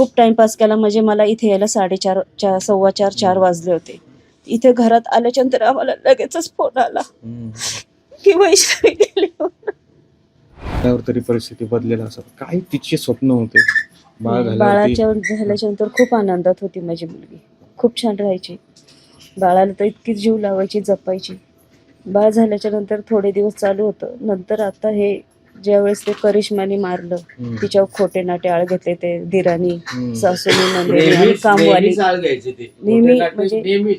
खूप टाइमपास केला. म्हणजे मला इथे यायला साडेचार चार सव्वा चार चार वाजले होते. इथे घरात आल्याच्यानंतर आम्हाला लगेचच फोन आला. की वैष्णवी गेली. त्यावर तरी परिस्थिती बदलेल असं. काय तिचे स्वप्न होते? बाळ बाळाच्या झाल्याच्यानंतर खूप आनंदात होती माझी मुलगी. खूप छान राहायची. बाळाला तर इतकी जीव लावायची जपायची. बाळ झाल्याच्यानंतर थोडे दिवस चालू होतं. नंतर आता हे ज्यावेळेस ते करिश्माने मारलं. तिच्यावर खोटे नाटे आळ घेतले ते दिरानी हम्म. सासूनी नंदिनी आणि कामवाली. नेहमी म्हणजे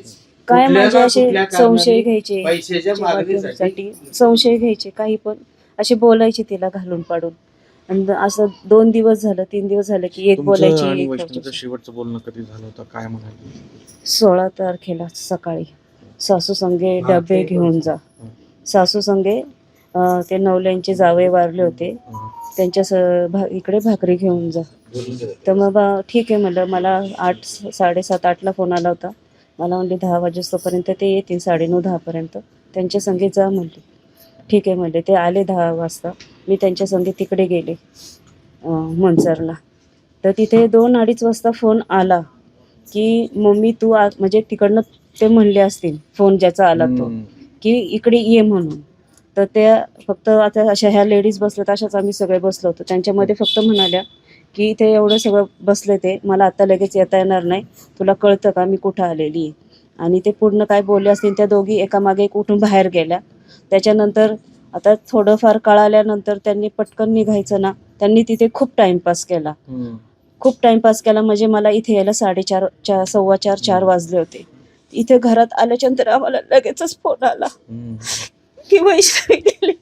काय माझे ना असे संशय घ्यायचे पैशाच्या मागणीसाठी. मागणीसाठी संशय घ्यायचे काही पण. असे बोलायचे तिला घालून पाडून. आणि असं दोन दिवस झालं तीन दिवस झालं की एक बोलायची एक. शेवटचं बोलणं कधी झालं होतं? काय म्हणाले? सोळा तारखेला सकाळी. सासू संगे डबे घेऊन जा. सासू संगे अं, ते नवल्यांचे जावे वारले होते. त्यांच्या स- भा- इकडे भाकरी घेऊन जा. तर मग बा ठीक आहे म्हणलं. मला आठ साडेसात आठला फोन आला होता. मला म्हणले दहा वाजेपर्यंत ते येतील साडेनऊ दहापर्यंत. त्यांच्या संगे जा म्हणले. ठीक आहे म्हणले. ते आले दहा वाजता. मी त्यांच्या संगे तिकडे गेले अं, मंचरला तर तिथे दोन अडीच वाजता फोन आला की मम्मी तू आ म्हणजे तिकडनं ते म्हणले असतील फोन ज्याचा आला तो. की इकडे ये म्हणून. तर त्या फक्त आता अशा ह्या लेडीज बसल्यात अशाच आम्ही सगळे बसलो होतो. त्यांच्यामध्ये फक्त म्हणाल्या की इथे एवढं सगळं बसले ते मला आता लगेच येता येणार नाही. तुला कळतं का मी कुठं आलेली आहे? आणि ते पूर्ण काय बोलले असतील त्या दोघी एकामागे एक उठून बाहेर गेल्या. त्याच्यानंतर आता थोडंफार कळाल्यानंतर त्यांनी पटकन निघायचं ना त्यांनी तिथे खूप टाइमपास केला. खूप टाइमपास केला म्हणजे मला इथे यायला साडेचार चार सव्वा चार चार वाजले होते. इथे घरात आल्याच्यानंतर आम्हाला लगेचच फोन आला. की वैष्णवी गेली.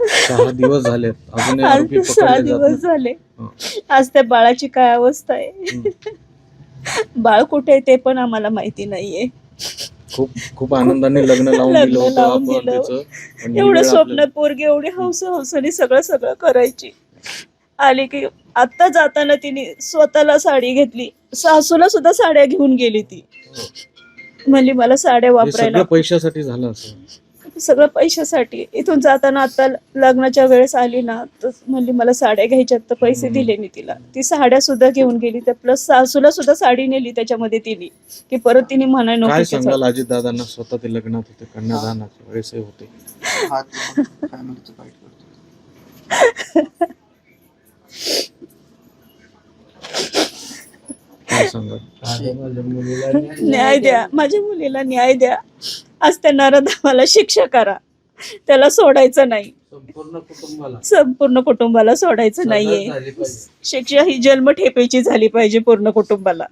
सहा दिवस झालेत अजूनही आज आरोपी सहा पकडले जात दिवस नाही. झाले हं. आज त्या बाळाची काय अवस्था आहे. बाळ कुठे आहे ते पण आम्हाला माहिती नाहीये खूप खूप आनंदाने लग्न लावून लग्न दिलं होतं लावून आपण दिलं. त्याचं आणि ही एवढं वेळ स्वप्न पोरगी एवढी हौस हौसाने सगळं सगळं करायची आली की आत्ता जाताना तिने स्वतःला साडी घेतली सासूला सुद्धा साड्या घेऊन गेली ती म्हणली मला साड्या वापरायला सगळं पैशासाठी झालं असं सगळं पैशासाठी. इथून जाताना आता लग्नाच्या वेळेस आली ना तर म्हणली मला साड्या घ्यायच्यात तर पैसे. दिले मी तिला. ती साड्या सुद्धा घेऊन गेली. तर प्लस सासूला सुद्धा साडी नेली त्याच्यामध्ये तिने की परत तिने म्हणाय नको अजित दादांना स्वतः ते लग्नात होते कन्यादानाच्या वेळेस होते फॅमिलीचं वाईट करतो काय सांगाल माझ्या मुलीला न्याय द्या. माझ्या मुलीला न्याय द्या. आज त्या नरधामाला शिक्षा करा. त्याला सोडायचं नाही. संपूर्ण कुटुंबाला. सोडायचं नाहीये. शिक्षा ही जन्म ठेपेची झाली पाहिजे पूर्ण कुटुंबाला.